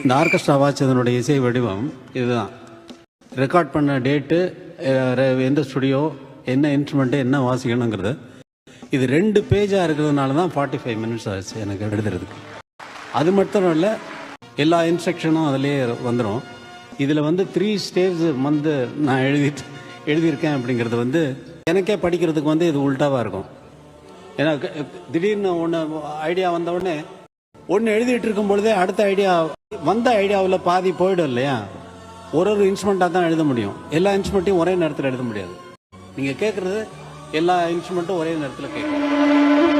இந்த ஆர்கெஸ்ட்ரா வாட்சதனுடைய இசை வடிவம் இதுதான். ரெக்கார்ட் பண்ண டேட்டு எந்த ஸ்டுடியோ என்ன இன்ஸ்ட்ருமெண்ட்டு என்ன வாசிக்கணுங்கிறது. இது ரெண்டு பேஜாக இருக்கிறதுனால தான் ஃபார்ட்டி ஃபைவ் மினிட்ஸ் ஆச்சு எனக்கு எழுதுறதுக்கு. அது மட்டும் இல்லை எல்லா இன்ஸ்ட்ரக்ஷனும் அதிலே வந்துடும் இதில் வந்து த்ரீ ஸ்டேஜ் வந்து நான் எழுதிட்டு எழுதியிருக்கேன் அப்படிங்கிறது வந்து எனக்கே படிக்கிறதுக்கு வந்து இது உல்ட்டாவாக இருக்கும். ஏன்னா திடீர்னு ஒன்று ஐடியா வந்த உடனே ஒன்று எழுதிட்டு இருக்கும் பொழுதே அடுத்த ஐடியா வந்த ஐடியாவில் பாதி போயிடும் இல்லையா? ஒரு ஒரு இன்ஸ்ட்ருமெண்ட்டாக தான் எழுத முடியும். எல்லா இன்ஸ்ட்ருமெண்ட்டையும் ஒரே நேரத்தில் எழுத முடியாது. நீங்கள் கேட்குறது எல்லா இன்ஸ்ட்ருமெண்ட்டும் ஒரே நேரத்தில் கேட்கும்.